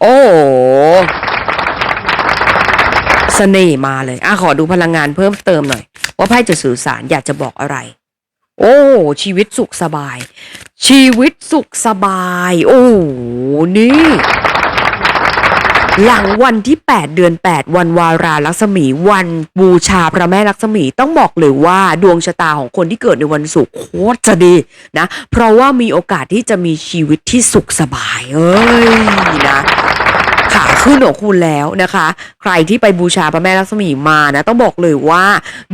โอ้โหเสน่ห์มาเลยอะขอดูพลังงานเพิ่มเติมหน่อย ว่าไพ่จะสื่อสารอยากจะบอกอะไร โอ้ชีวิตสุขสบาย ชีวิตสุขสบาย โอ้หนี่ หลังวันที่ 8 เดือน 8 วันวาราลักษมี วันบูชาพระแม่ลักษมีต้องบอกเลยว่าดวงชะตาของคนที่เกิดในวันศุกร์โคตรจะดีนะ เพราะว่ามีโอกาสที่จะมีชีวิตที่สุขสบาย เอ้ยนะ ขึ้นของคุณแล้วนะคะ ใครที่ไปบูชาพระแม่ลักษมีมานะต้องบอกเลยว่า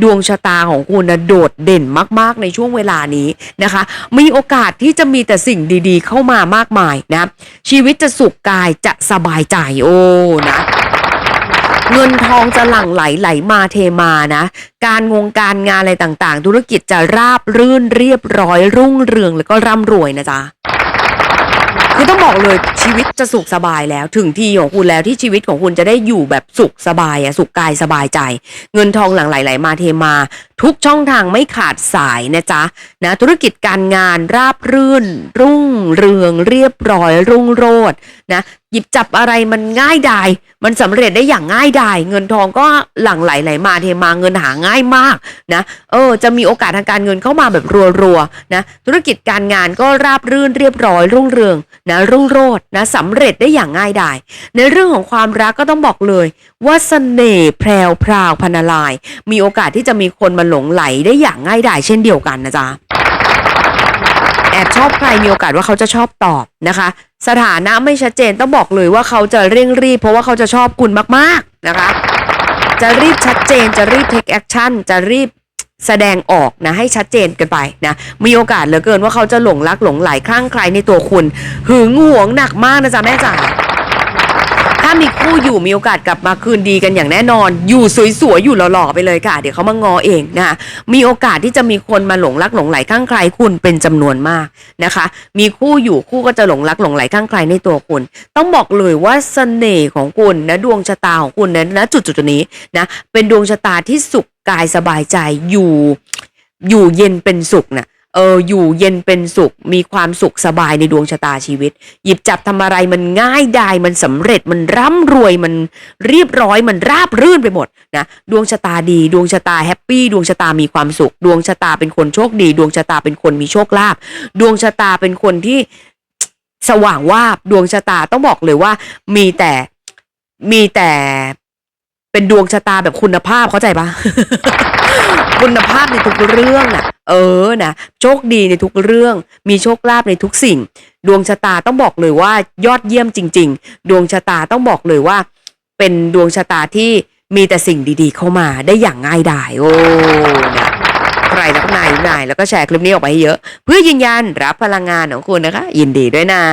ดวงชะตาของคุณนะโดดเด่นมาก ๆ ในช่วงเวลานี้นะคะ มีโอกาสที่จะมีแต่สิ่งดีๆ เข้ามามากมายนะชีวิตจะสุขกายจะสบายใจโอ้นะเงินทองจะหลั่งไหลไหลมาเทมานะ การงงการงานอะไรต่างๆ ธุรกิจจะราบรื่นเรียบร้อยรุ่งเรืองแล้วก็ร่ำรวยนะจ๊ะ คือต้องบอกเลยชีวิตจะสุขสบายแล้ว ถึงที่ของคุณแล้วที่ชีวิตของคุณจะได้อยู่แบบสุขสบายอะสุขกายสบายใจ เงินทองหลั่งไหลไหลมาเทมา ทุกช่องทางไม่ขาดสายนะจ๊ะนะธุรกิจการงานราบรื่น รุ่งเรืองเรียบร้อยรุ่งโรจน์นะ หยิบจับอะไรมันง่ายดาย มันสำเร็จได้อย่างง่ายดาย เงินทองก็หลั่งไหลไหลมาเทมาเงินหาง่ายมากนะ เออ จะมีโอกาสทางการเงินเข้ามาแบบรัวๆนะ ธุรกิจการงานก็ราบรื่นเรียบร้อยรุ่งเรืองนะรุ่งโรจน์นะสำเร็จได้อย่างง่ายดาย ในเรื่องของความรักก็ต้องบอกเลยว่าเสน่ห์แพรวพราวพรรณลาย มีโอกาสที่จะมีคนมาหลงไหลได้อย่างง่ายดายเช่นเดียวกันนะจ๊ะแอบชอบใครมีโอกาสว่าเขาจะชอบตอบนะคะ สถานะไม่ชัดเจนต้องบอกเลยว่าเขาจะเร่งรีบ เพราะว่าเขาจะชอบคุณมากๆนะคะ จะรีบชัดเจนจะรีบเทคแอคชั่นจะรีบแสดงออกนะให้ชัดเจนกันไปนะมีโอกาสเหลือเกินว่าเขาจะหลงรักหลงไหลคลั่งใครในตัวคุณ หึงหวงหนักมากนะจ๊ะแม่จ๋า มีคู่อยู่มีโอกาสกลับมาคืนดีกันอย่างแน่นอน อยู่สวยๆอยู่หล่อๆไปเลยค่ะ เดี๋ยวเขามางอเองนะคะมีโอกาสที่จะมีคนมาหลงรักหลงไหลข้างใครคุณเป็นจำนวนมากนะคะ มีคู่อยู่คู่ก็จะหลงรักหลงไหลข้างใครในตัวคุณ ต้องบอกเลยว่าเสน่ห์ของคุณนะดวงชะตาของคุณนะณจุดจุดนี้นะเป็นดวงชะตาที่สุขกายสบายใจอยู่อยู่เย็นเป็นสุขนะ เอออยู่เย็นเป็นสุข มีความสุขสบายในดวงชะตาชีวิต หยิบจับทำอะไรมันง่ายดายมันสำเร็จมันร่ำรวยมันเรียบร้อยมันราบรื่นไปหมดนะดวงชะตาดี ดวงชะตาแฮปปี้ดวงชะตามีความสุข ดวงชะตาเป็นคนโชคดี ดวงชะตาเป็นคนมีโชคลาภดวงชะตาเป็นคนที่สว่างวาบดวงชะตาต้องบอกเลยว่า มีแต่มีแต่เป็นดวงชะตาแบบคุณภาพเข้าใจปะคุณภาพในทุกเรื่องน่ะ เออนะโชคดีในทุกเรื่อง มีโชคลาภในทุกสิ่ง ดวงชะตาต้องบอกเลยว่ายอดเยี่ยมจริง ๆ ดวงชะตาต้องบอกเลยว่า เป็นดวงชะตาที่มีแต่สิ่งดีๆ เข้ามาได้อย่างง่ายดายโอ้นะใครรักนายนายแล้วก็แชร์คลิปนี้ออกไปเยอะ เพื่อยืนยันรับพลังงานของคุณนะคะ ยินดีด้วยนะ